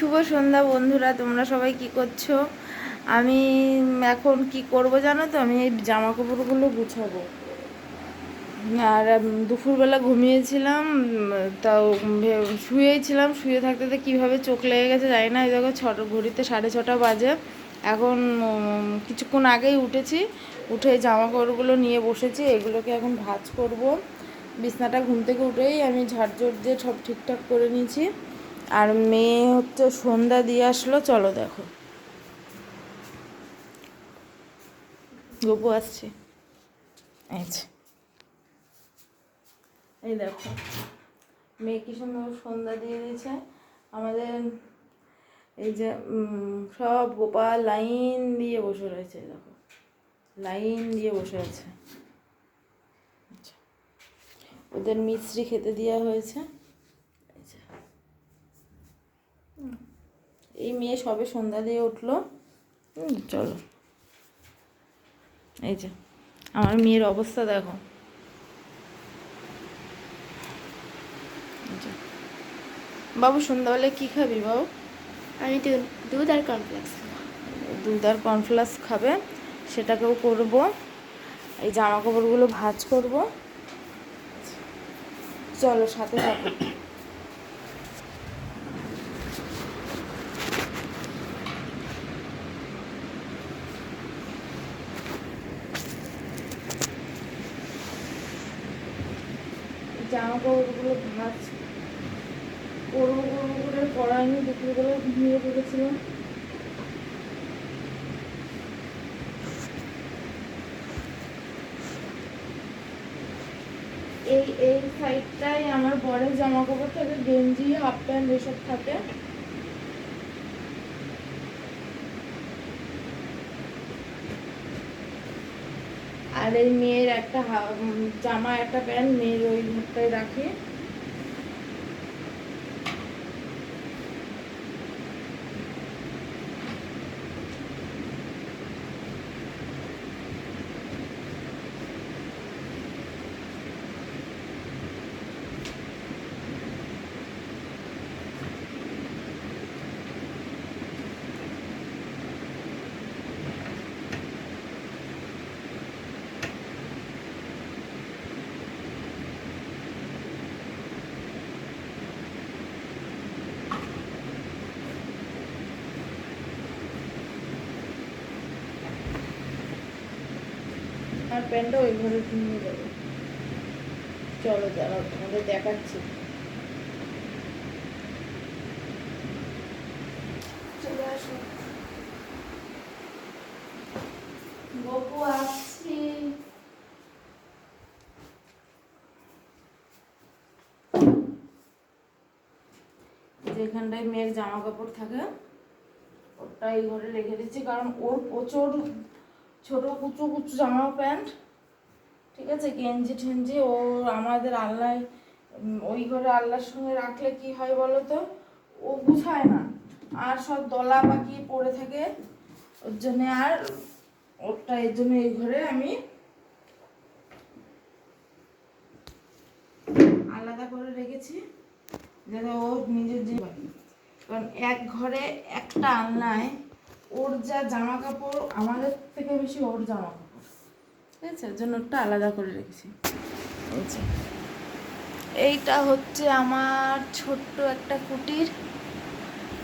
শুভ সন্ধ্যা বন্ধুরা, তোমরা সবাই কি করছ? আমি এখন কি করব জানো তো? আমি এই জামা কাপড়গুলো গুছাবো। আর দুপুরবেলা ঘুমিয়েছিলাম তাও ভে- শুয়েই ছিলাম শুয়ে থাকতে তো কীভাবে চোখ লেগে গেছে জানি না। এই দেখো ছটা, ঘড়িতে সাড়ে ছটা বাজে। এখন কিছুক্ষণ আগেই উঠেছি। উঠে জামা কাপড়গুলো নিয়ে বসেছি। এগুলোকে এখন ভাঁজ করব। বিছনাটা ঘুম থেকে উঠেই আমি ঝাড়ঝট দিয়ে সব ঠিকঠাক করে নিয়েছি। আর মেয়ে হচ্ছে সন্ধ্যা দিয়ে আসলো, চলো দেখো। গপু আসছে। আচ্ছা এই দেখো। মেয়ে কি সুন্দর সন্ধ্যা দিয়ে দিয়েছে। আমাদের এই যে সব গোপাল লাইন দিয়ে বসে রয়েছে দেখো। লাইন দিয়ে বসে আছে। আচ্ছা। ওদের মিশ্রি খেতে দেওয়া হয়েছে এই যে। হুম। এই মেয়ে সবে সন্ধ্যা দিয়ে উঠল। চলো। এই যে আমার মেয়ের অবস্থা দেখো। বাবু সন্ধ্যাবেলায় কি খাবি বাবু? আমি দুধ আর কমপ্লেক্স দুধ আর কর্নফ্লাক্স খাবে সেটাকেও করব। এই জামা কাপড়গুলো ভাজ করব। চলো সাথে থাকো। জামা কাপড়গুলো ভাজ করব করব করে পড়ায়নি দুপুরবেলা ঘুমিয়ে পড়েছিলাম। এই এই সাইডটাই আমার বরের জামা কাপড় থাকে, গেঞ্জি হাফ প্যান্ট এসব থাকে। আর এই মেয়ের একটা জামা একটা প্যান্ট মেয়ের ওই মুখটায় রাখি। আর প্যান্টটা ওই ঘরে নিয়ে যাব। চলো দাঁড়াও তোমাদের দেখাচ্ছি। যেখানটায় মেয়ের জামা কাপড় থাকে, ওটাই ঘরে রেখে দিচ্ছি, কারণ ওর প্রচুর ছোট কুচু কুচু জামা প্যান্ট, ঠিক আছে, গেঞ্জি ঠেঞ্জি, ও আমাদের আল্লাহ ওই ঘরে আল্লাহর সঙ্গে রাখলে কি হয় বলো তো ও গুছায় না, আর সব দলা পাকি পড়ে থাকে। ওর জন্যে আর ওটা এর জন্য এই ঘরে আমি আলাদা করে রেখেছি, যাতে ও নিজের যে কারণ এক ঘরে একটা আলনায় ওর যা জামা কাপড় আমাদের থেকে বেশি ওর জামা কাপড় ঠিক আছে জন্য ওটা আলাদা করে রেখেছি। এইটা হচ্ছে আমার ছোট্ট একটা কুটির।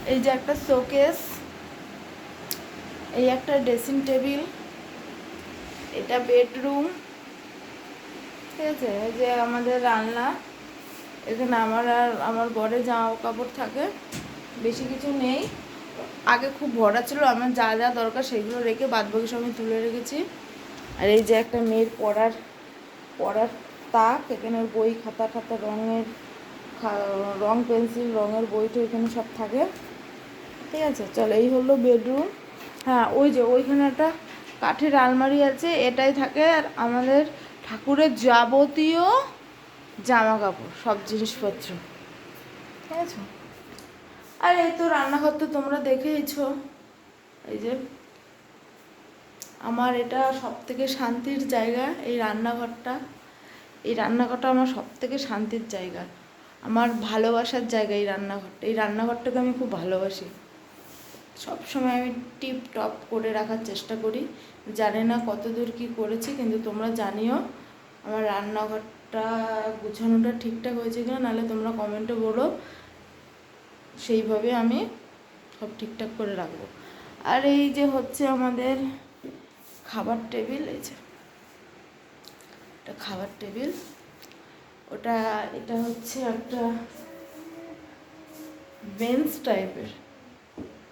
এই যে একটা শোকেস। এই একটা ড্রেসিং টেবিল। এটা বেডরুম। ঠিক আছে? এই যে আমাদের রান্না। এখানে আমার আর আমার ঘরে জামা কাপড় থাকে। বেশি কিছু নেই। আগে খুব ভরা ছিল, আমার যা যা দরকার সেগুলো রেখে বাদ বাকি সব আমি তুলে রেখেছি। আর এই যে একটা মেয়ের পড়ার পড়ার তাক, এখানে বই, খাতা খাতা, রঙের রং পেন্সিল, রঙের বইটা এখানে সব থাকে। ঠিক আছে, চলো, এই হলো বেডরুম। হ্যাঁ ওই যে ওইখানে একটা কাঠের আলমারি আছে, এটাই থাকে। আর আমাদের ঠাকুরের যাবতীয় জামা কাপড় সব জিনিসপত্র। ঠিক আছে? আর এই তো রান্নাঘর তো তোমরা দেখেইছো। এই যে, আমার এটা সব থেকে শান্তির জায়গা এই রান্নাঘরটা। এই রান্নাঘরটা আমার সব থেকে শান্তির জায়গা। আমার ভালোবাসার জায়গা এই রান্নাঘরটা। এই রান্নাঘরটাকে আমি খুব ভালোবাসি। সব সময় আমি টিপ টপ করে রাখার চেষ্টা করি। জানি না কত দূর কী করেছি, কিন্তু তোমরা জানিও আমার রান্নাঘরটা গুছানোটা ঠিকঠাক হয়েছে কিনা, নাহলে তোমরা কমেন্টে বলো। সেইভাবে আমি সব ঠিকঠাক করে রাখব। আর এই যে হচ্ছে আমাদের খাবার টেবিল, এই যে এটা খাবার টেবিল, ওটা, এটা হচ্ছে একটা বেঞ্চ টাইপের।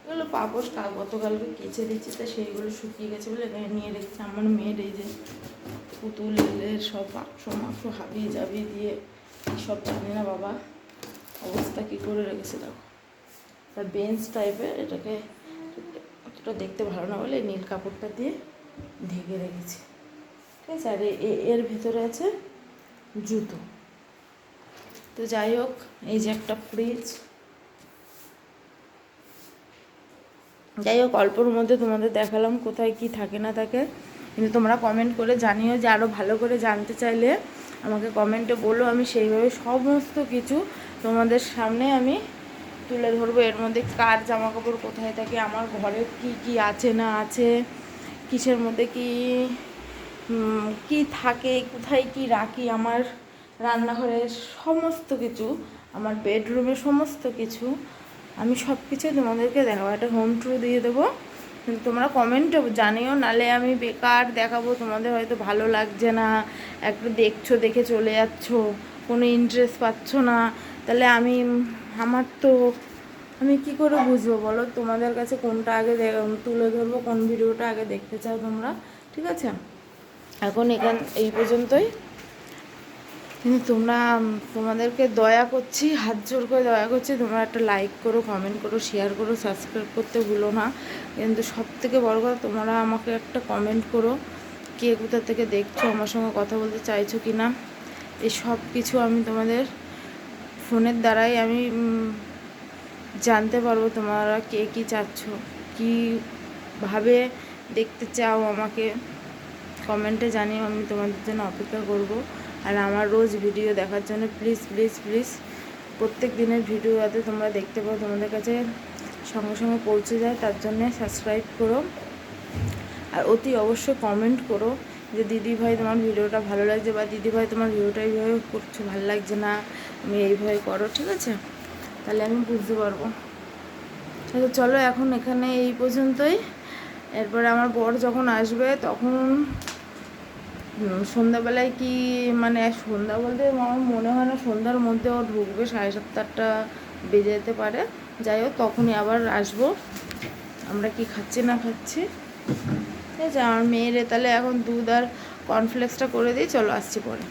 এগুলো পাপোশ কা গতকালকে কেচে দিয়েছি, তা সেইগুলো শুকিয়ে গেছে বলে এখানে নিয়ে রেখেছি আমার মেয়ের এই যে পুতুল, এলের সব বাক্স মাংস হাবিয়ে জাবিয়ে দিয়ে সব জানি না বাবা, অবস্থা কী করে রেখেছে দেখো। বেঞ্চ টাইপের এটাকে অতটা দেখতে ভালো না বলে নীল কাপড়টা দিয়ে ঢেকে রেখেছি। ঠিক আছে? আর এর ভেতরে আছে জুতো। তো যাই হোক, এই যে একটা ফ্রিজ যাই হোক, অল্পর মধ্যে তোমাদের দেখালাম কোথায় কি থাকে না থাকে। কিন্তু তোমরা কমেন্ট করে জানিও যে আরও ভালো করে জানতে চাইলে আমাকে কমেন্টে বলো। আমি সেইভাবে সমস্ত কিছু তোমাদের সামনে আমি তুলে ধরবো? এর মধ্যে কার জামা কাপড় কোথায় থাকে? আমার ঘরে কি কি আছে না আছে? কিসের মধ্যে কি কি থাকে? কোথায় কি রাখি? আমার রান্নাঘরের সমস্ত কিছু, আমার বেডরুমের সমস্ত কিছু আমি সব কিছু তোমাদেরকে দেখাবো। একটা হোম ট্যুর দিয়ে দেবো। তোমরা কমেন্টে জানিও, নালে আমি বেকার দেখাবো। তোমাদের হয়তো ভালো লাগছে না। একটু দেখছ, দেখে চলে যাচ্ছ। কোনো ইন্টারেস্ট পাচ্ছ না, তাহলে আমি, আমার তো, আমি কি করে বুঝব বলো? তোমাদের কাছে কোনটা আগে তুলে ধরবো, কোন ভিডিওটা আগে দেখতে চাও তোমরা? ঠিক আছে? এখন এখান, এই পর্যন্তই। কিন্তু তোমরা, তোমাদেরকে দয়া করছি, হাত জোর করে দয়া করছি, তোমরা একটা লাইক করো কমেন্ট করো শেয়ার করো সাবস্ক্রাইব করতে ভুলো না। কিন্তু সব থেকে বড় কথা, তোমরা আমাকে একটা কমেন্ট করো, কে কোথা থেকে দেখছ, আমার সঙ্গে কথা বলতে চাইছো কি না এই সব কিছু আমি তোমাদের ফোনের দ্বারাই আমি জানতে পারব তোমরা কে কী চাচ্ছ কীভাবে দেখতে চাও আমাকে কমেন্টে জানিয়ে আমি তোমাদের জন্য অপেক্ষা করব। আর আমার রোজ ভিডিও দেখার জন্য প্লিজ প্লিজ প্লিজ প্রত্যেক দিনের ভিডিও যাতে তোমরা দেখতে পাও, তোমাদের কাছে সঙ্গে সঙ্গে পৌঁছে যায়, তার জন্য সাবস্ক্রাইব করো। আর অতি অবশ্যই কমেন্ট করো। যে দিদি ভাই তোমার ভিডিওটা ভালো লাগছে বা দিদি ভাই তোমার ভিডিওটা এইভাবে করছ, ভালো লাগছে না, তুমি এইভাবে করো, ঠিক আছে? তাহলে আমি বুঝতে পারব। তাহলে চলো এখন এখানে এই পর্যন্তই। এরপরে আমার বর যখন আসবে তখন সন্ধ্যাবেলায় কি মানে সন্ধ্যা বলতে আমার মনে হয় না সন্ধ্যার মধ্যে ও ঢুকবে, সাড়ে সাতটা বেজে যেতে পারে। যাই হোক, তখনই আবার আসব। আমরা কি খাচ্ছি না খাচ্ছি? ঠিক আছে আমার মেয়ের তাহলে এখন দুধ আর কর্নফ্লেক্সটা করে দিই চলো আসছি পরে।